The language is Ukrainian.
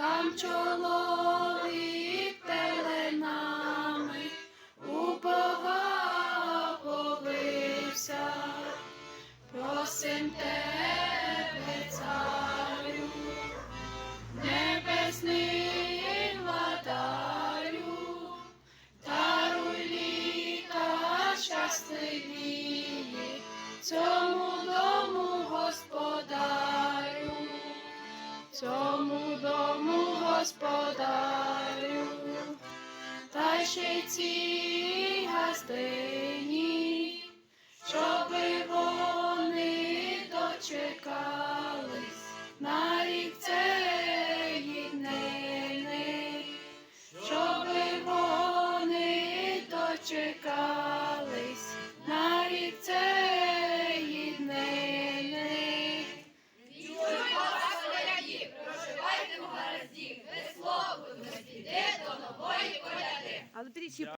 там чоловік пеленами у Бога повився. Просим тебе, щасливі, цьому дому господарю, цьому дому господарю, та ще й цій гостині, щоби вони дочекались на рік цієї днини, щоби вони дочекались Al biricik